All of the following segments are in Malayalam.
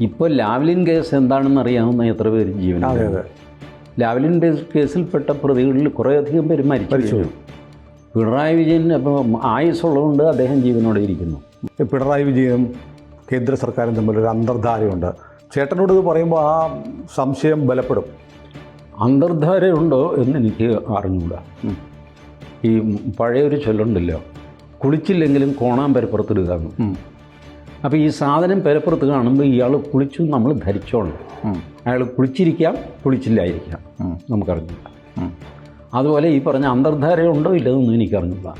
ഇപ്പോൾ ലാവ്ലിൻ കേസ് എന്താണെന്ന് അറിയാവുന്ന എത്ര പേര് അതെ ലാവ്ലിൻ കേസ് കേസിൽപ്പെട്ട പ്രതികളിൽ കുറേയധികം പേര് മരിച്ചു. പിണറായി വിജയൻ അപ്പോൾ ആയുസ്സുള്ളതുകൊണ്ട് അദ്ദേഹം ജീവനോടെ ഇരിക്കുന്നു. പിണറായി വിജയനും കേന്ദ്ര സർക്കാരും തമ്മിലൊരു അന്തർധാരയുണ്ട്. ചേട്ടനോട് ഇത് പറയുമ്പോൾ ആ സംശയം ബലപ്പെടും. അന്തർധാരയുണ്ടോ എന്ന് എനിക്ക് അറിഞ്ഞൂടാ. ഈ പഴയൊരു ചൊല്ലുണ്ടല്ലോ കുളിച്ചില്ലെങ്കിലും കോണാൻ പെരപ്പുറത്തിടുക അപ്പോൾ ഈ സാധനം പെരപ്പുറത്ത് കാണുമ്പോൾ ഇയാൾ കുളിച്ചു നമ്മൾ ധരിച്ചോണം. അയാൾ കുളിച്ചിരിക്കാം കുളിച്ചില്ലായിരിക്കാം. നമുക്കറിഞ്ഞില്ല അതുപോലെ ഈ പറഞ്ഞ അന്തർധാരയുണ്ടോ ഇല്ലതെന്നും എനിക്കറിഞ്ഞില്ല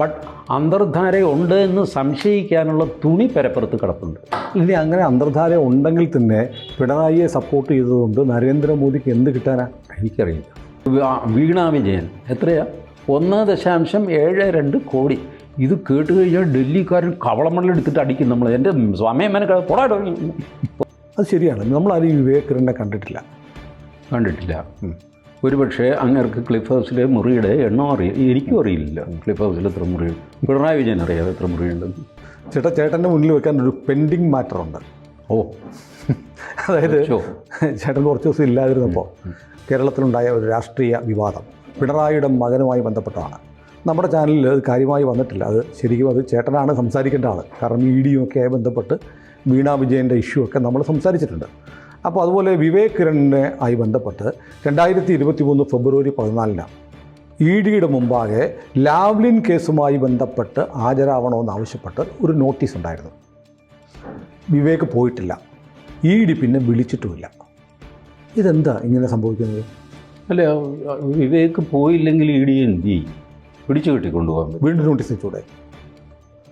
ബട്ട് അന്തർധാരയുണ്ട് എന്ന് സംശയിക്കാനുള്ള തുണി പെരപ്പുറത്ത് കിടപ്പുണ്ട്. ഇനി അങ്ങനെ അന്തർധാര ഉണ്ടെങ്കിൽ തന്നെ പിണറായിയെ സപ്പോർട്ട് ചെയ്തതുകൊണ്ട് നരേന്ദ്രമോദിക്ക് എന്ത് കിട്ടാനാ? എനിക്കറിയില്ല. വീണാ വീണ വിജയൻ എത്രയാ? ഒന്ന് ദശാംശം ഏഴ് രണ്ട് കോടി. ഇത് കേട്ട് കഴിഞ്ഞാൽ ഡൽഹിക്കാരൻ കവളമണ്ണിൽ എടുത്തിട്ട് അടിക്കും നമ്മൾ എന്റെ സമയം മെനക്കെ പോടാ അത് ശരിയാണ്. നമ്മൾ ഈ വിവേകരനെ കണ്ടിട്ടില്ല. കണ്ടിട്ടില്ല. ഒരുപക്ഷെ അങ്ങേർക്ക് ക്ലിഫ് ഹൗസിലെ മുറിയുടെ എണ്ണം അറിയാം എനിക്കും അറിയില്ല. ക്ലിഫ് ഹൗസിൽ എത്ര മുറി പിണറായി വിജയൻ അറിയാതെ എത്ര മുറിയുണ്ടെന്ന് ചേട്ടാ ചേട്ടന്റെ മുന്നിൽ വെക്കാൻ ഒരു പെൻഡിങ് മാറ്റർ ഉണ്ട്. ഓ. അതായത്. ചേട്ടൻ കുറച്ച് ദിവസം ഇല്ലാതിരുന്നപ്പോൾ കേരളത്തിലുണ്ടായ ഒരു രാഷ്ട്രീയ വിവാദം പിണറായിയുടെ മകനുമായി ബന്ധപ്പെട്ടാണ് നമ്മുടെ ചാനലിൽ അത് കാര്യമായി വന്നിട്ടില്ല. അത് ശരിക്കും അത് ചേട്ടനാണ് സംസാരിക്കേണ്ട ആൾ കാരണം ഇ ഡിയും ഒക്കെ ബന്ധപ്പെട്ട് വീണ വിജയന്റെ ഇഷ്യൂ ഒക്കെ നമ്മൾ സംസാരിച്ചിട്ടുണ്ട്. അപ്പോൾ അതുപോലെ വിവേക് കിരണിനെ ആയി ബന്ധപ്പെട്ട് രണ്ടായിരത്തി ഇരുപത്തി മൂന്ന് ഫെബ്രുവരി പതിനാലിനാണ് ഇ ഡിയുടെ മുമ്പാകെ ലാവ്ലിൻ കേസുമായി ബന്ധപ്പെട്ട് ഹാജരാവണമെന്ന് ആവശ്യപ്പെട്ട് ഒരു നോട്ടീസ് ഉണ്ടായിരുന്നു. വിവേക് പോയിട്ടില്ല. ഇ ഡി പിന്നെ വിളിച്ചിട്ടുമില്ല. ഇതെന്താ ഇങ്ങനെ സംഭവിക്കുന്നത്? അല്ല വിവേക് പോയില്ലെങ്കിൽ ഇ ഡി എന്ത് ചെയ്യും? പിടിച്ചു കെട്ടിക്കൊണ്ടുപോകാൻ പറ്റും. വീണ്ടും നോട്ടീസ് വെച്ചൂടെ?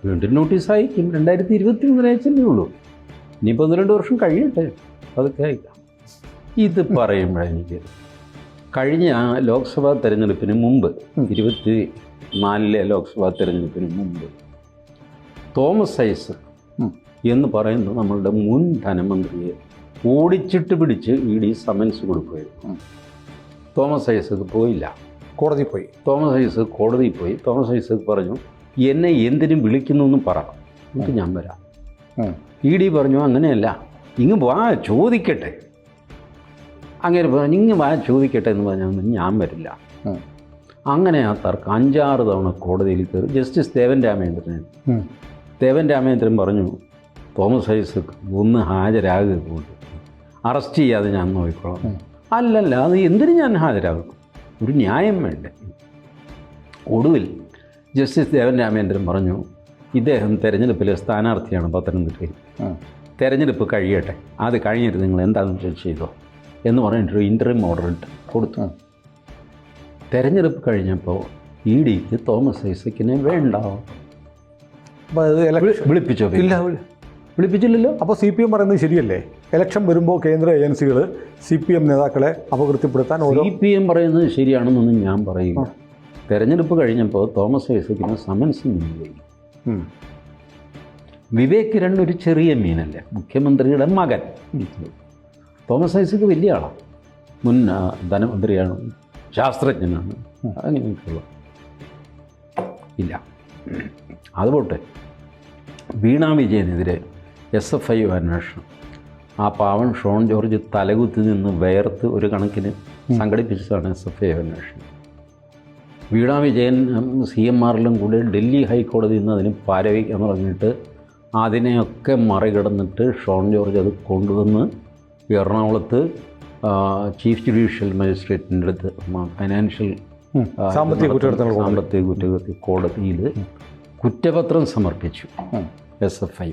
വീണ്ടും നോട്ടീസ് അയക്കും രണ്ടായിരത്തി ഇരുപത്തി മൂന്നിന് അയച്ചല്ലേ ഉള്ളൂ. ഇനിയിപ്പോൾ ഒന്ന് രണ്ട് വർഷം കഴിയട്ടെ. അതൊക്കെ അയക്കാം ഇത് പറയുമ്പോഴാണ് എനിക്ക് കഴിഞ്ഞ ലോക്സഭാ തെരഞ്ഞെടുപ്പിന് മുമ്പ് ഇരുപത്തി നാലിലെ ലോക്സഭാ തെരഞ്ഞെടുപ്പിന് മുമ്പ് തോമസ് ഐസക് എന്ന് പറയുന്ന നമ്മളുടെ മുൻ ധനമന്ത്രിയെ ഓടിച്ചിട്ട് പിടിച്ച് ഇ ഡി സമൻസ് കൊടുക്കുകയായിരുന്നു. തോമസ് ഐസക് പോയില്ല. കോടതി പോയി. തോമസ് ഐസക് കോടതി പോയി. തോമസ് ഐസക് പറഞ്ഞു എന്നെ എന്തിനും വിളിക്കുന്നു എന്നും പറ. എന്നിട്ട് ഞാൻ വരാം. ഇ ഡി പറഞ്ഞു അങ്ങനെയല്ല. ഇങ്ങ് വാ ചോദിക്കട്ടെ. അങ്ങനെ പറഞ്ഞു ഇങ്ങ് വാ ചോദിക്കട്ടെ എന്ന് പറഞ്ഞാൽ ഞാൻ വരില്ല. അങ്ങനെ ആ തർക്കം അഞ്ചാറ് തവണ കോടതിയിൽ കയറി. ജസ്റ്റിസ് ദേവൻ രാമേന്ദ്രൻ. ദേവൻ രാമേന്ദ്രൻ പറഞ്ഞു തോമസ് ഐസക് ഒന്ന് ഹാജരാകുക അറസ്റ്റ് ചെയ്യാതെ ഞാൻ നോക്കിക്കോളാം അല്ലല്ല അത് എന്തിനു ഞാൻ ഹാജരാകും? ഒരു ന്യായം വേണ്ടേ. ഒടുവിൽ ജസ്റ്റിസ് ദേവൻ രാമേന്ദ്രൻ പറഞ്ഞു ഇദ്ദേഹം തെരഞ്ഞെടുപ്പിലെ സ്ഥാനാർത്ഥിയാണ് പത്തനംതിട്ടയിൽ. തെരഞ്ഞെടുപ്പ് കഴിയട്ടെ. അത് കഴിഞ്ഞിട്ട് നിങ്ങൾ എന്താണെന്ന് വെച്ചാൽ ചെയ്തോ എന്ന് പറഞ്ഞിട്ടൊരു ഇന്റർവ്യൂ ഓർഡർ ഇട്ട് കൊടുത്തു. തെരഞ്ഞെടുപ്പ് കഴിഞ്ഞപ്പോൾ ഇ ഡിക്ക് തോമസ് ഐസക്കിനെ വേണ്ട. വിളിപ്പിച്ചോ ഇല്ല വിളിപ്പിച്ചില്ലല്ലോ. അപ്പോൾ സി പി എം പറയുന്നത് ശരിയല്ലേ? ഇലക്ഷൻ വരുമ്പോൾ കേന്ദ്ര ഏജൻസികൾ സി പി എം നേതാക്കളെ അപകീർത്തിപ്പെടുത്താൻ ഓരോ സി പി എം പറയുന്നത് ശരിയാണെന്നൊന്നും ഞാൻ പറയില്ല. തെരഞ്ഞെടുപ്പ് കഴിഞ്ഞപ്പോൾ തോമസ് ഐസക്കിന് സമൻസ്. വിവേക് കിരൺ ഒരു ചെറിയ മീനല്ലേ? മുഖ്യമന്ത്രിയുടെ മകൻ. തോമസ് ഐസക്ക് വലിയ ആളാണ് മുൻ ധനമന്ത്രിയാണ് ശാസ്ത്രജ്ഞനാണ്. അങ്ങനെയൊക്കെയുള്ള ഇല്ല. അതുപോട്ടെ. വീണ വിജയനെതിരെ എസ് എഫ് ഐ അന്വേഷണം. ആ പാവൻ ഷോൺ ജോർജ് തലകുത്തി നിന്ന് വേർത്ത് ഒരു കണക്കിന് സംഘടിപ്പിച്ചതാണ് എസ് എഫ് ഐ അന്വേഷണം. വീണ വിജയൻ സി എം ആറിലും കൂടെ ഡൽഹി ഹൈക്കോടതി നിന്ന് അതിന് പാരവയ്ക്കാന്ന് പറഞ്ഞിട്ട് അതിനെയൊക്കെ മറികടന്നിട്ട് ഷോൺ ജോർജ് അത് കൊണ്ടുവന്ന് എറണാകുളത്ത് ചീഫ് ജുഡീഷ്യൽ മജിസ്ട്രേറ്റിന്റെ അടുത്ത് ഫൈനാൻഷ്യൽ സാമ്പത്തിക സാമ്പത്തിക കുറ്റകൃത്യ കോടതിയിൽ കുറ്റപത്രം സമർപ്പിച്ചു. S F I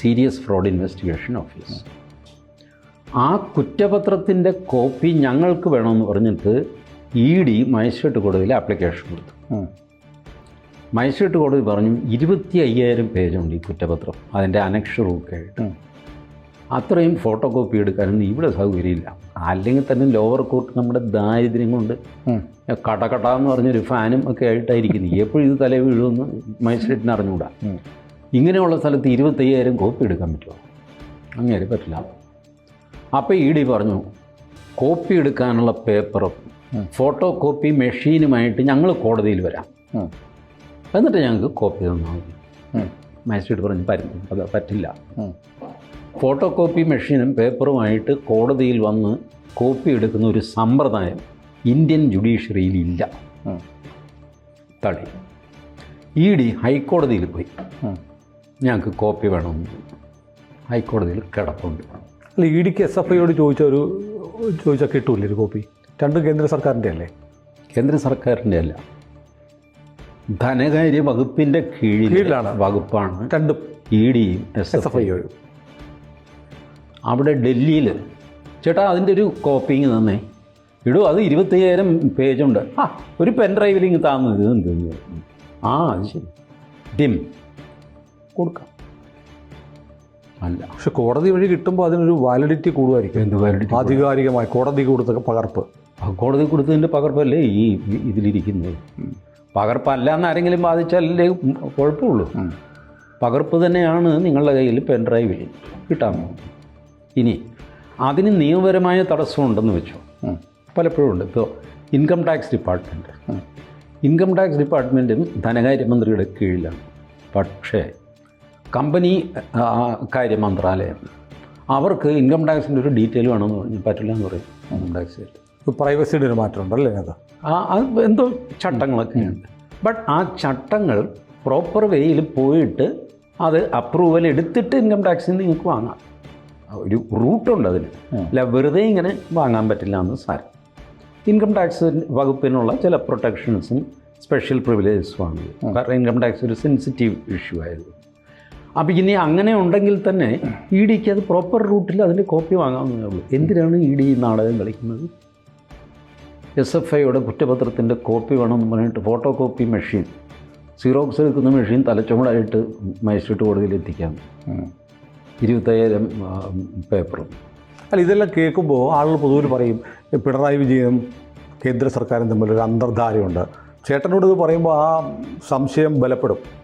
serious fraud investigation office ആ കുറ്റപത്രത്തിന്റെ കോപ്പി ഞങ്ങൾക്ക് വേണമെന്ന് പറഞ്ഞിട്ട് ഇ ഡി മജിസ്ട്രേറ്റ് കോടതിയിൽ ആപ്ലിക്കേഷൻ കൊടുത്തു. മജിസ്ട്രേറ്റ് കോടതി പറഞ്ഞു ഇരുപത്തി അയ്യായിരം പേജുണ്ട് ഈ കുറ്റപത്രം അതിന്റെ അനക്ഷരമൊക്കെ ആയിട്ട്. അത്രയും ഫോട്ടോ കോപ്പി എടുക്കാനൊന്നും ഇവിടെ സൗകര്യമില്ല അല്ലെങ്കിൽ തന്നെ ലോവർ കോർട്ട് നമ്മുടെ ദാരിദ്ര്യം കൊണ്ട്. കടകട എന്ന് പറഞ്ഞൊരു ഫാനും ഒക്കെ ആയിട്ടായിരിക്കുന്നത് എപ്പോഴും ഇത് തല വീഴുമെന്ന് മജിസ്ട്രേറ്റിന് അറിഞ്ഞുകൂടാ. ഇങ്ങനെയുള്ള സ്ഥലത്ത് ഇരുപത്തയ്യായിരം കോപ്പി എടുക്കാൻ പറ്റുമോ? അങ്ങനെ പറ്റില്ല. അപ്പോൾ ഇ ഡി പറഞ്ഞു കോപ്പി എടുക്കാനുള്ള പേപ്പറും ഫോട്ടോ കോപ്പി മെഷീനുമായിട്ട് ഞങ്ങൾ കോടതിയിൽ വരാം. എന്നിട്ട് ഞങ്ങൾക്ക് കോപ്പി തന്നാൽ മതി. മാജിസ്ട്രേറ്റ് പറഞ്ഞു പറ്റും അത് പറ്റില്ല. ഫോട്ടോ കോപ്പി മെഷീനും പേപ്പറുമായിട്ട് കോടതിയിൽ വന്ന് കോപ്പി എടുക്കുന്ന ഒരു സമ്പ്രദായം ഇന്ത്യൻ ജുഡീഷ്യറിയിൽ ഇല്ല. തടി തള്ളി. ഇ ഡി ഹൈക്കോടതിയിൽ പോയി. ഞങ്ങൾക്ക് കോപ്പി വേണമെന്ന് ഹൈക്കോടതിയിൽ കിടപ്പുണ്ട്. അല്ല ഇ ഡിക്ക് എസ് എഫ് ഐയോട് ചോദിച്ച ഒരു ചോദിച്ചാൽ കിട്ടൂല്ലേ ഒരു കോപ്പി? രണ്ടും കേന്ദ്ര സർക്കാരിന്റെ അല്ലേ കേന്ദ്ര സർക്കാരിന്റെ അല്ല ധനകാര്യ വകുപ്പിന്റെ കീഴിലാണ്. വകുപ്പാണ് രണ്ടും ഇ ഡിയും എസ് എസ് എഫ് ഐയോ ഐയോയും അവിടെ ഡൽഹിയിൽ ചേട്ടാ അതിന്റെ ഒരു കോപ്പിങ് തന്നെ. ഇടൂ അത് ഇരുപത്തയ്യായിരം പേജുണ്ട്. ആ ഒരു പെൻ ഡ്രൈവിലിങ് താന്നത് ഇത് എന്ത്? ആ അത് ശരി. ഡിം. കൊടുക്കാം. അല്ല പക്ഷെ കോടതി വഴി കിട്ടുമ്പോൾ അതിനൊരു വാലിഡിറ്റി കൂടുമായിരിക്കും. എന്ത് വാലിഡിറ്റി ആധികാരികമായി കോടതി കൊടുത്ത പകർപ്പ്. കോടതി കൊടുത്തതിന്റെ പകർപ്പല്ലേ ഈ ഈ- ഇതിലിരിക്കുന്നത്? പകർപ്പല്ല എന്ന് ആരെങ്കിലും ബാധിച്ചാലല്ലേ കുഴപ്പമുള്ളൂ. പകർപ്പ് തന്നെയാണ് നിങ്ങളുടെ കയ്യിൽ പെൻഡ്രൈവ് കിട്ടാൻ ഇനി അതിന് നിയമപരമായ തടസ്സമുണ്ടെന്ന് വെച്ചു. പലപ്പോഴും ഉണ്ട്. ഇപ്പോൾ income tax department income tax ഡിപ്പാർട്ട്മെന്റും ധനകാര്യമന്ത്രിയുടെ കീഴിലാണ്. പക്ഷേ കമ്പനി കാര്യ മന്ത്രാലയം. അവർക്ക് ഇൻകം ടാക്സിന്റെ ഒരു ഡീറ്റെയിൽ വേണമെന്ന് പറഞ്ഞു. പറ്റില്ല എന്ന് പറയും ഇൻകം ടാക്സ് പ്രൈവസിയുടെ ഒരു മാറ്റം ഉണ്ടല്ലേ അത് ആ അത് എന്തോ ചട്ടങ്ങളൊക്കെ ഉണ്ട്. ബട്ട് ആ ചട്ടങ്ങൾ പ്രോപ്പർ വേയിൽ പോയിട്ട് അത് അപ്രൂവൽ എടുത്തിട്ട് ഇൻകം ടാക്സിൽ നിങ്ങൾക്ക് വാങ്ങാം. ഒരു റൂട്ടുണ്ട് അതിന് അല്ല വെറുതെ ഇങ്ങനെ വാങ്ങാൻ പറ്റില്ല എന്ന് സാരം. ഇൻകം ടാക്സ് വകുപ്പിനുള്ള ചില പ്രൊട്ടക്ഷൻസും സ്പെഷ്യൽ പ്രിവിലേജസുമാണ് കാരണം ഇൻകം ടാക്സ് ഒരു സെൻസിറ്റീവ് ഇഷ്യൂ ആയിരുന്നു. അപ്പോൾ ഇനി അങ്ങനെ ഉണ്ടെങ്കിൽ തന്നെ ഇ ഡിക്ക് അത് പ്രോപ്പർ റൂട്ടിൽ അതിന്റെ കോപ്പി വാങ്ങാവുന്നതേ ഉള്ളൂ. എന്തിനാണ് ഇ ഡി നാടകം കളിക്കുന്നത്? എസ് എഫ് ഐയുടെ കുറ്റപത്രത്തിന്റെ കോപ്പി വേണമെന്ന് പറഞ്ഞിട്ട് ഫോട്ടോ കോപ്പി മെഷീൻ സീറോക്സ് എടുക്കുന്ന മെഷീൻ തലച്ചുമടായിട്ട് മജിസ്ട്രേറ്റ് കോടതിയിൽ എത്തിക്കാം. ഇരുപത്തയ്യായിരം പേപ്പറും. അല്ല ഇതെല്ലാം കേൾക്കുമ്പോൾ ആളുകൾ പൊതുവിൽ പറയും "ഈ പിണറായി വിജയനും കേന്ദ്ര സർക്കാരും തമ്മിലൊരു അന്തർധാരയുണ്ട്. ചേട്ടനോട് ഇത് പറയുമ്പോൾ ആ സംശയം ബലപ്പെടും.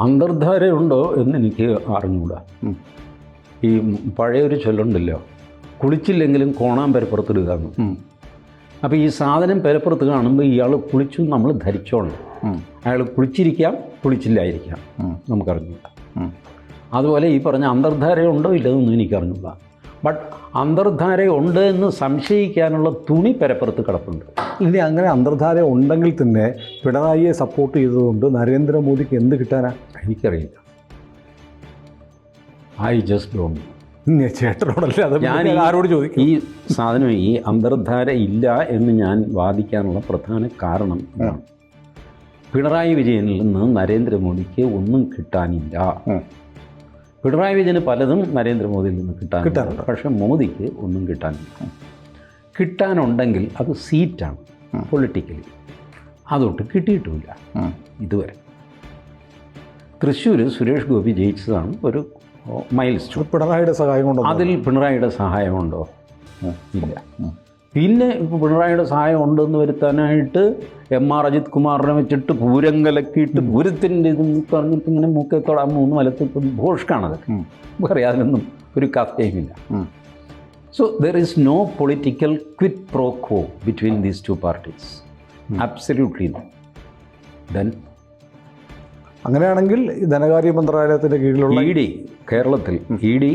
അന്തർധാരയുണ്ടോ എന്ന് എനിക്ക് അറിഞ്ഞുകൂടാ. ഈ പഴയൊരു ചൊല്ലുണ്ടല്ലോ കുളിച്ചില്ലെങ്കിലും കോണാൻ പെരപ്പുറത്തിടുക എന്ന്. അപ്പോൾ ഈ സാധനം പെരപ്പുറത്ത് കാണുമ്പോൾ ഇയാൾ കുളിച്ചു നമ്മൾ ധരിച്ചോണം. അയാൾ കുളിച്ചിരിക്കാം കുളിച്ചില്ലായിരിക്കാം നമുക്കറിഞ്ഞുകൂടാ നമുക്കറിഞ്ഞൂടാ. അതുപോലെ ഈ പറഞ്ഞ അന്തർധാരയുണ്ടോ ഇല്ലതെന്നും എനിക്കറിഞ്ഞൂടാ ബട്ട് അന്തർധാരയുണ്ട് എന്ന് സംശയിക്കാനുള്ള തുണി പരപ്പുറത്ത് കിടപ്പുണ്ട്. ഇനി അങ്ങനെ അന്തർധാര ഉണ്ടെങ്കിൽ തന്നെ പിണറായിയെ സപ്പോർട്ട് ചെയ്തതുകൊണ്ട് നരേന്ദ്രമോദിക്ക് എന്ത് കിട്ടാനാ? എനിക്കറിയില്ല. ഐ ജസ്റ്റ് ഡോണ്ട് ചേട്ടനോടല്ലേ അത് ഞാൻ ആരോട് ചോദിക്കും? ഈ സാധനം ഈ അന്തർധാര ഇല്ല എന്ന് ഞാൻ വാദിക്കാനുള്ള പ്രധാന കാരണം ഇതാണ്. പിണറായി വിജയനിൽ നിന്ന് നരേന്ദ്രമോദിക്ക് ഒന്നും കിട്ടാനില്ല. പിണറായി വിജയന് പലതും നരേന്ദ്രമോദിയിൽ നിന്ന് കിട്ടാൻ കിട്ടാറുണ്ട് പക്ഷേ മോദിക്ക് ഒന്നും കിട്ടാനില്ല. കിട്ടാനുണ്ടെങ്കിൽ അത് സീറ്റാണ് പൊളിറ്റിക്കലി. അതൊട്ട് കിട്ടിയിട്ടുമില്ല ഇതുവരെ. തൃശ്ശൂർ സുരേഷ് ഗോപി ജയിച്ചതാണ് ഒരു മൈൽ സ്റ്റോൺ പിണറായിയുടെ സഹായം കൊണ്ടോ അതിൽ പിണറായിയുടെ സഹായമുണ്ടോ ഇല്ല. പിന്നെ ഇപ്പോൾ പിണറായിയുടെ സഹായം ഉണ്ടെന്ന് വരുത്താനായിട്ട് എം ആർ അജിത് കുമാറിനെ വെച്ചിട്ട് പൂരം കലക്കിയിട്ട് പൂരത്തിന്റെ ഇതെന്ന് പറഞ്ഞിട്ട് ഇങ്ങനെ മൂക്കെ മൂന്ന് മൂന്ന് വലത്തിപ്പം ഭോഷ്കാണതൊക്കെ വേറെ അതിനൊന്നും ഒരു കഥയുമില്ല so there is no political quid pro quo between these two parties absolutely then അങ്ങനെയാണെങ്കിൽ ധനകാര്യ മന്ത്രാലയത്തിന്റെ കീഴിലുള്ള ഇ ഡി കേരളത്തിൽ E D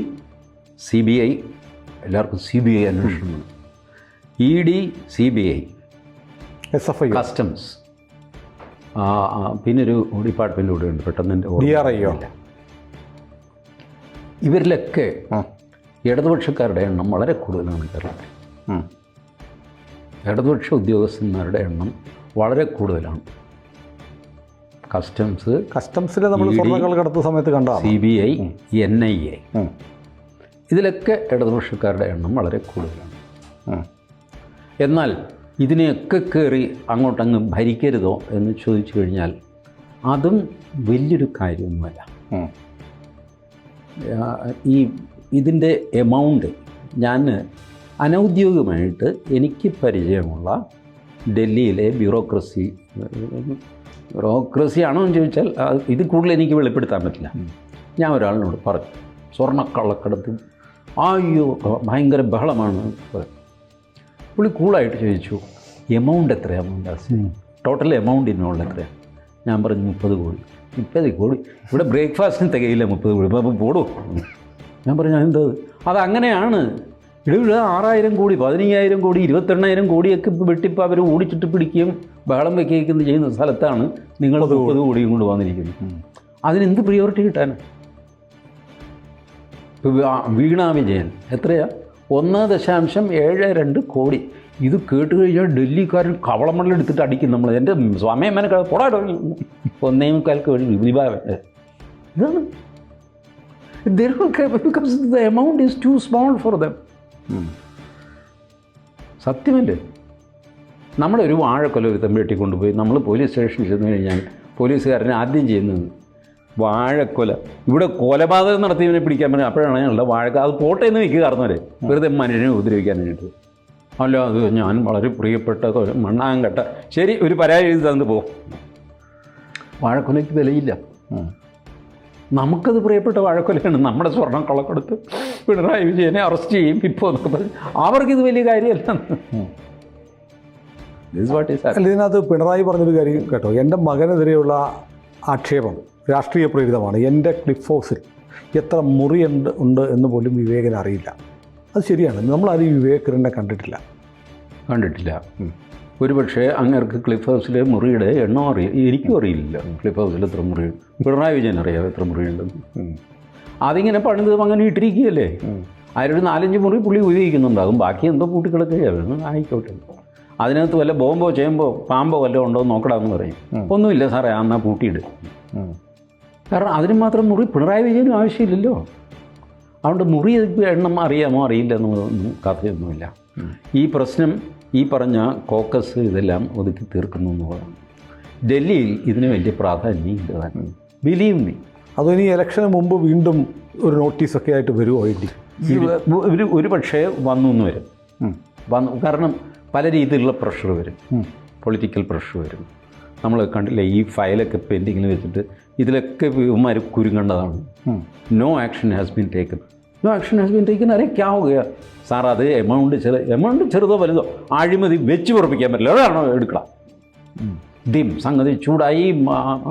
C B I എല്ലാവർക്കും സി ബി ഐ അന്വേഷണം E D C B I. S F I. Customs. പിന്നൊരു ഡിപ്പാർട്ട്മെന്റ് കൂടെ ഉണ്ട്. പെട്ടെന്ന് ഡി ആർ? വരുന്നില്ല. ഇവരിലൊക്കെ ഇടതുപക്ഷക്കാരുടെ എണ്ണം വളരെ കൂടുതലാണ് കേരളത്തിൽ. ഇടതുപക്ഷ ഉദ്യോഗസ്ഥന്മാരുടെ എണ്ണം വളരെ കൂടുതലാണ്. കസ്റ്റംസ് കസ്റ്റംസിൽ നമ്മൾ സ്വർണങ്ങൾ കടത്ത സമയത്ത് കണ്ട C B I N I A. ഇതിലൊക്കെ ഇടതുപക്ഷക്കാരുടെ എണ്ണം വളരെ കൂടുതലാണ്. എന്നാൽ ഇതിനെയൊക്കെ കയറി അങ്ങോട്ടങ്ങ് ഭരിക്കരുതോ എന്ന് ചോദിച്ചു കഴിഞ്ഞാൽ അതും വലിയൊരു കാര്യമൊന്നുമല്ല. ഈ ഇതിന്റെ എമൗണ്ട് ഞാൻ അനൗദ്യോഗികമായിട്ട് എനിക്ക് പരിചയമുള്ള ഡൽഹിയിലെ ബ്യൂറോക്രസി ബ്യൂറോക്രസി ആണോ എന്ന് ചോദിച്ചാൽ ഇത് കൂടുതൽ എനിക്ക് വെളിപ്പെടുത്താൻ പറ്റില്ല. ഞാൻ ഒരാളിനോട് പറഞ്ഞു സ്വർണക്കള്ളക്കടത്ത്. അയ്യോ ഭയങ്കര ബഹളമാണ്. പറഞ്ഞു. പുള്ളി കൂളായിട്ട് ചോദിച്ചു എമൗണ്ട് എത്രയാണ് എമൗണ്ട് ടോട്ടൽ എമൗണ്ട് ഇൻവോൾവ് എത്രയാണ് ഞാൻ പറഞ്ഞു മുപ്പത് കോടി. മുപ്പത് കോടി? ഇവിടെ ബ്രേക്ക്ഫാസ്റ്റിന് തികയില്ല മുപ്പത് കോടി. അപ്പോൾ പോടോ. ഞാൻ പറഞ്ഞു എന്തത് അതങ്ങനെയാണ് ഇവിടെ ആറായിരം കോടി പതിനയ്യായിരം കോടി ഇരുപത്തെണ്ണായിരം കോടിയൊക്കെ ഇപ്പോൾ വെട്ടിപ്പോൾ അവർ ഓടിച്ചിട്ട് പിടിക്കുകയും ബഹളം വയ്ക്കുകയും ചെയ്യുന്ന സ്ഥലത്താണ് നിങ്ങൾ മുപ്പത് കോടിയും കൊണ്ട് വന്നിരിക്കുന്നത്. അതിനെന്ത് പ്രിയോറിറ്റി കിട്ടാനാണ് ഇപ്പോൾ വീ- വിജയൻ എത്രയാ? ഒന്ന് ദശാംശം ഏഴ് രണ്ട് കോടി. ഇത് കേട്ട് കഴിഞ്ഞാൽ ഡൽഹിക്കാരൻ കവളമണ്ണിൽ എടുത്തിട്ട് അടിക്കും നമ്മൾ എന്റെ സ്വാമിയമ്മനെ പോടാടോ ഒന്നേ മുക്കാൽക്ക് വേണ്ടി വിഭാവന്റെ ഇതാണ്. Because the amount is too small for them സത്യമല്ലേ? നമ്മുടെ ഒരു വാഴക്കൊല ഒരു വെട്ടി കൊണ്ടുപോയി നമ്മൾ പോലീസ് സ്റ്റേഷനിൽ ചെന്ന് കഴിഞ്ഞാൽ പോലീസുകാരനെ ആദ്യം ചെയ്യുന്നത് വാഴക്കൊല. ഇവിടെ കൊലപാതകം നടത്തിയവനെ പിടിക്കാൻ പറ്റും അപ്പോഴാണ് ഞങ്ങളുടെ വാഴക്ക അത് പോട്ടെ എന്ന് നിൽക്കുക കാരണവരെ. വെറുതെ മനുഷ്യനെ ഉപദ്രവിക്കാൻ വേണ്ടിയിട്ട്. അല്ല അത് ഞാൻ വളരെ പ്രിയപ്പെട്ട മണ്ണാകം മണ്ണാങ്കട്ട. ശരി ഒരു പരാതി എഴുതി തന്നു പോകും വാഴക്കൊലയ്ക്ക് വിലയില്ല. നമുക്കത് പ്രിയപ്പെട്ട വാഴക്കൊലയാണ്. നമ്മുടെ സ്വർണം കൊള്ളക്കൊടുത്ത് പിണറായി വിജയനെ അറസ്റ്റ് ചെയ്യും ഇപ്പോൾ എന്നൊക്കെ പറഞ്ഞ്. അവർക്കിത് വലിയ കാര്യമല്ല. ഇതിനകത്ത് പിണറായി പറഞ്ഞൊരു കാര്യം കേട്ടോ. എന്റെ മകനെതിരെയുള്ള ആക്ഷേപം. രാഷ്ട്രീയ പ്രേരിതമാണ് എന്റെ ക്ലിഫ് ഹൗസിൽ എത്ര മുറിയുണ്ട് ഉണ്ട് എന്ന് പോലും വിവേകൻ അറിയില്ല. അത് ശരിയാണ്. നമ്മളാരും വിവേകരനെ കണ്ടിട്ടില്ല. കണ്ടിട്ടില്ല. ഒരുപക്ഷെ അങ്ങേർക്ക് ക്ലിഫ് ഹൗസിലെ മുറിയുടെ എണ്ണം അറിയ എനിക്കും അറിയില്ല ക്ലിഫ് ഹൗസിൽ എത്ര മുറി പിണറായി വിജയൻ അറിയാം എത്ര മുറിയുണ്ടെന്ന്? അതിങ്ങനെ പണിത് അങ്ങനെ ഇട്ടിരിക്കുകയല്ലേ? അതിലൊരു നാലഞ്ച് മുറി പുള്ളി ഉപയോഗിക്കുന്നുണ്ടാകും. ബാക്കി എന്തോ പൂട്ടിക്കിടക്കുകയാണ് ആയിക്കോട്ടെ. അതിനകത്ത് വല്ല ബോംബോ ചേമ്പോ പാമ്പോ വല്ലതും ഉണ്ടോ നോക്കടാന്ന് പറയും. ഒന്നുമില്ല സാറേ എന്നാൽ പൂട്ടിയിട്. കാരണം അതിന് മാത്രം മുറി പിണറായി വിജയനും ആവശ്യമില്ലല്ലോ. അതുകൊണ്ട് മുറി എണ്ണം അറിയാമോ അറിയില്ല എന്നൊന്നും കഥയൊന്നുമില്ല. ഈ പ്രശ്നം ഈ പറഞ്ഞ കോക്കസ് ഇതെല്ലാം ഒതുക്കി തീർക്കുന്നു എന്നുള്ളതാണ് ഡൽഹിയിൽ ഇതിന് വലിയ പ്രാധാന്യം ഇല്ലതാണ് ബിലീവ് മീ അതും ഇനി ഇലക്ഷന് മുമ്പ് വീണ്ടും ഒരു നോട്ടീസൊക്കെ ആയിട്ട് വരുമോ ഇല്ല ഒരു ഒരു പക്ഷേ വന്നു എന്ന് വരും. വന്നു. കാരണം പല രീതിയിലുള്ള പ്രഷർ വരും. പൊളിറ്റിക്കൽ പ്രഷർ വരും. നമ്മൾ കണ്ടില്ലേ ഈ ഫയലൊക്കെ പെൻഡിങ്ങിൽ വെച്ചിട്ട് ഇതിലൊക്കെ ഇവന്മാർ കുരുങ്ങേണ്ടതാണ്. No action has been taken no action has been taken അരെ ക്യാ സാർ അത് എമൗണ്ട് ചെറു എമൗണ്ട് ചെറുതോ വലുതോ അഴിമതി വെച്ച് ഉറപ്പിക്കാൻ പറ്റില്ല. അതാണോ എടുക്കണം? ഡിം സംഗതി ചൂടായി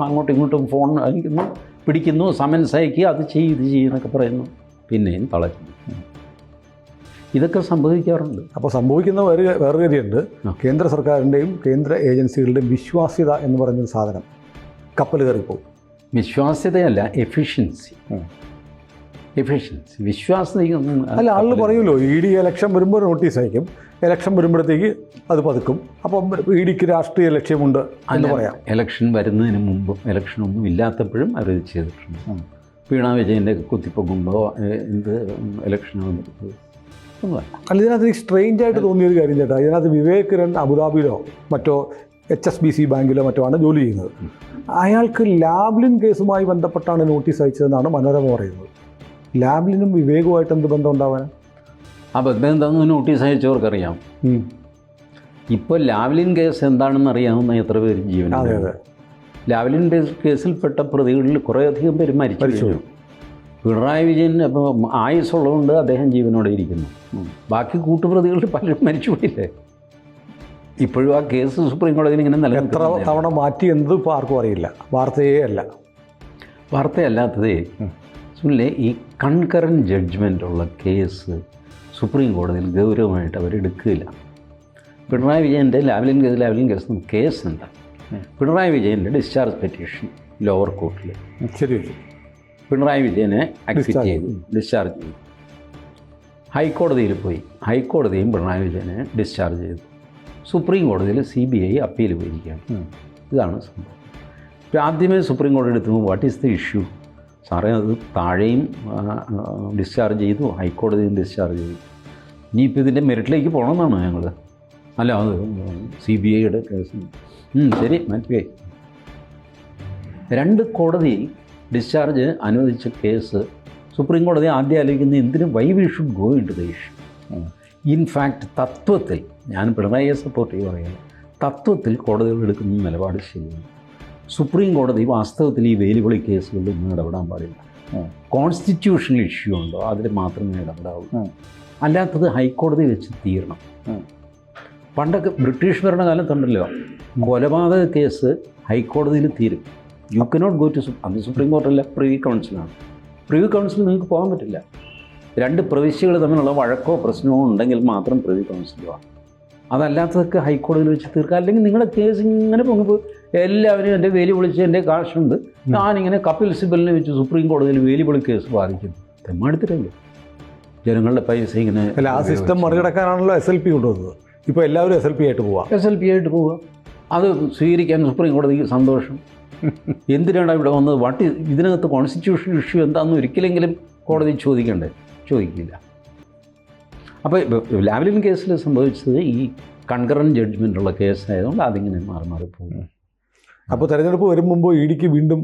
അങ്ങോട്ടും ഇങ്ങോട്ടും ഫോൺ അയക്കുന്നു പിടിക്കുന്നു സമൻസ് അയക്കുക അത് ചെയ്യും ഇത് ചെയ്യുന്നൊക്കെ പറയുന്നു. പിന്നെയും തളയ്ക്കുന്നു. ഇതൊക്കെ സംഭവിക്കാറുണ്ട്. അപ്പോൾ സംഭവിക്കുന്ന വേറെ വേറെ കാര്യമുണ്ട് കേന്ദ്ര സർക്കാരിന്റെയും കേന്ദ്ര ഏജൻസികളുടെയും വിശ്വാസ്യത എന്ന് പറയുന്ന സാധനം കപ്പൽ കയറിപ്പോകും വിശ്വാസ്യതയല്ല എഫിഷ്യൻസി എഫിഷ്യൻസി വിശ്വാസ്യത അല്ല ആളുകൾ പറയുമല്ലോ ഇ ഡി ഇലക്ഷൻ വരുമ്പോൾ നോട്ടീസ് അയക്കും. ഇലക്ഷൻ വരുമ്പോഴത്തേക്ക് അത് പതുക്കും. അപ്പം ഇ ഡിക്ക് രാഷ്ട്രീയ ലക്ഷ്യമുണ്ട് എന്ന് പറയാം. ഇലക്ഷൻ വരുന്നതിന് മുമ്പും ഇലക്ഷൻ ഒന്നും ഇല്ലാത്തപ്പോഴും അവർ ഇത് ചെയ്തിട്ടുണ്ട് വീണ വിജയന്റെ കുത്തിപ്പൊക്കുമ്പോൾ എന്ത് ഇലക്ഷൻ വന്നിട്ട് അല്ല ഇതിനകത്ത് എനിക്ക് സ്ട്രെയിഞ്ച് ആയിട്ട് തോന്നിയൊരു കാര്യം ചേട്ടാ. ഇതിനകത്ത് വിവേക് കിരൺ അബുദാബിയിലോ മറ്റോ എച്ച് എസ് ബി സി ബാങ്കിലോ മറ്റോ ആണ് ജോലി ചെയ്യുന്നത്. അയാൾക്ക് ലാബ്ലിൻ കേസുമായി ബന്ധപ്പെട്ടാണ് നോട്ടീസ് അയച്ചതെന്നാണ് മനോരമ പറയുന്നത്. ലാബ്ലിനും വിവേകുമായിട്ട് എന്ത് ബന്ധം ഉണ്ടാവാൻ ആ ബന്ധം എന്താണെന്ന് നോട്ടീസ് അയച്ചവർക്കറിയാം. ഇപ്പോൾ ലാവ്ലിൻ കേസ് എന്താണെന്ന് അറിയാവുന്ന എത്ര പേര് ജീവൻ ലാവ്ലിൻ കേസ് കേസിൽപ്പെട്ട പ്രതികളിൽ കുറേയധികം പേര് മരിച്ചു. പിണറായി വിജയൻ അപ്പോൾ ആയുസ്സുള്ളതുകൊണ്ട് അദ്ദേഹം ജീവനോടെ ഇരിക്കുന്നു. ബാക്കി കൂട്ടുപ്രതികളിൽ പലരും മരിച്ചുപോയില്ലേ ഇപ്പോഴും ആ കേസ് സുപ്രീം കോടതിയിൽ ഇങ്ങനെ എത്ര നിലനിൽക്കുന്നു തവണ മാറ്റി എന്നത് ഇപ്പോൾ ആർക്കും അറിയില്ല. വാർത്തയേ അല്ല. വാർത്തയല്ലാത്തതേ സുനിലെ ഈ കൺകറൻ ജഡ്ജ്മെന്റ് ഉള്ള കേസ് സുപ്രീം കോടതിയിൽ ഗൗരവമായിട്ട് അവരെടുക്കില്ല പിണറായി വിജയന്റെ Lavalin case Lavalin case case എന്താ പിണറായി വിജയന്റെ ഡിസ്ചാർജ് പെറ്റീഷൻ ലോവർ കോർട്ടിൽ. ശരി ശരി. പിണറായി വിജയനെ അക്സെപ്റ്റ് Discharge ചെയ്തു. ഡിസ്ചാർജ് ചെയ്തു. ഹൈക്കോടതിയിൽ പോയി ഹൈക്കോടതിയും പിണറായി വിജയനെ ഡിസ്ചാർജ് ചെയ്തു. സുപ്രീം കോടതിയിൽ സി ബി ഐ അപ്പീൽ പോയിരിക്കുകയാണ് ഇതാണ് സംഭവം. ഇപ്പോൾ ആദ്യമേ സുപ്രീം കോടതി എടുത്തു വാട്ട് ഈസ് ദ ഇഷ്യൂ സാറേ അത് താഴെയും ഡിസ്ചാർജ് ചെയ്തു ഹൈക്കോടതിയും ഡിസ്ചാർജ് ചെയ്തു. ഇനിയിപ്പോൾ ഇതിന്റെ മെറിറ്റിലേക്ക് പോകണമെന്നാണ് ഞങ്ങൾ അല്ല അത് സി ബി ഐയുടെ കേസ് ശരി മറ്റേ രണ്ട് കോടതി ഡിസ്ചാർജ് അനുവദിച്ച കേസ് സുപ്രീം കോടതി ആദ്യം ആലോചിക്കുന്നത് എന്തിനും why we should go in to the issue in fact തത്വത്തിൽ ഞാൻ പിണറായിയെ സപ്പോർട്ട് ചെയ്യുക പറയുന്നത് തത്വത്തിൽ കോടതികൾ എടുക്കുന്ന നിലപാട് ശരിയാണ്. സുപ്രീം കോടതി വാസ്തവത്തിൽ ഈ വേലുവിളി കേസുകളിൽ ഒന്നും ഇടപെടാൻ പാടില്ല. കോൺസ്റ്റിറ്റ്യൂഷണൽ ഇഷ്യൂ ഉണ്ടോ അതിൽ മാത്രമേ ഇടപെടാവൂ. അല്ലാത്തത് ഹൈക്കോടതി വെച്ച് തീരണം. പണ്ടൊക്കെ ബ്രിട്ടീഷ് ഭരണകാലത്തുണ്ടല്ലോ കൊലപാതക കേസ് ഹൈക്കോടതിയിൽ തീരും. യു കനോട്ട് ഗോ ടു അത് സുപ്രീം കോർട്ടല്ല പ്രിവി കൗൺസിലാണ് പ്രിവി കൗൺസിൽ നിങ്ങൾക്ക് പോകാൻ പറ്റില്ല. രണ്ട് പ്രവിശ്യകൾ തമ്മിലുള്ള വഴക്കോ പ്രശ്നമോ ഉണ്ടെങ്കിൽ മാത്രം പ്രതി കൗൺസിലുമാണ് അതല്ലാത്തതൊക്കെ ഹൈക്കോടതിയിൽ വെച്ച് തീർക്കുക. അല്ലെങ്കിൽ നിങ്ങളുടെ കേസ് ഇങ്ങനെ പൊങ്ങിപ്പോ എല്ലാവരും എന്റെ വേലി വിളിച്ച് എന്റെ കാശുണ്ട്. ഞാനിങ്ങനെ കപിൽ സിബലിനെ വെച്ച് സുപ്രീം കോടതിയിൽ വേലി വിളി കേസ് ബാധിക്കുന്നു തെമ്മാടിത്തരല്ലേ ജനങ്ങളുടെ പൈസ ഇങ്ങനെ അല്ല ആ സിസ്റ്റം മറികടക്കാനാണല്ലോ എസ് എൽ പി കൊണ്ടുവന്നത്. ഇപ്പോൾ എല്ലാവരും എസ് എൽ പി ആയിട്ട് പോവാം. എസ് എൽ പി ആയിട്ട് പോവുക. അത് സ്വീകരിക്കാൻ സുപ്രീം കോടതിക്ക് സന്തോഷം. എന്തിനാണ് ഇവിടെ വന്നത്? വാട്ട് ഇതിനകത്ത് കോൺസ്റ്റിറ്റ്യൂഷൻ ഇഷ്യൂ എന്താണെന്ന് ഒരിക്കലെങ്കിലും കോടതി ചോദിക്കണ്ടേ? ചോദിക്കില്ല. അപ്പോൾ ലാവലിൻ കേസിൽ സംഭവിച്ചത് ഈ കൺകറൻ ജഡ്ജ്മെന്റ് ഉള്ള കേസായതുകൊണ്ട് അതിങ്ങനെ മാറി മാറി പോകുന്നു. അപ്പോൾ തെരഞ്ഞെടുപ്പ് വരും മുമ്പ് ഇ ഡിക്ക് വീണ്ടും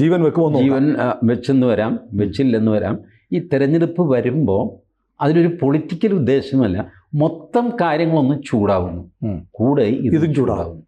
ജീവൻ വെക്കുമോ ജീവൻ വെച്ചെന്ന് വരാം വെച്ചില്ലെന്ന് വരാം. ഈ തെരഞ്ഞെടുപ്പ് വരുമ്പോൾ അതിനൊരു പൊളിറ്റിക്കൽ ഉദ്ദേശമല്ല മൊത്തം കാര്യങ്ങളൊന്നും ചൂടാവുന്നു. കൂടെ ഇതും ചൂടാവും.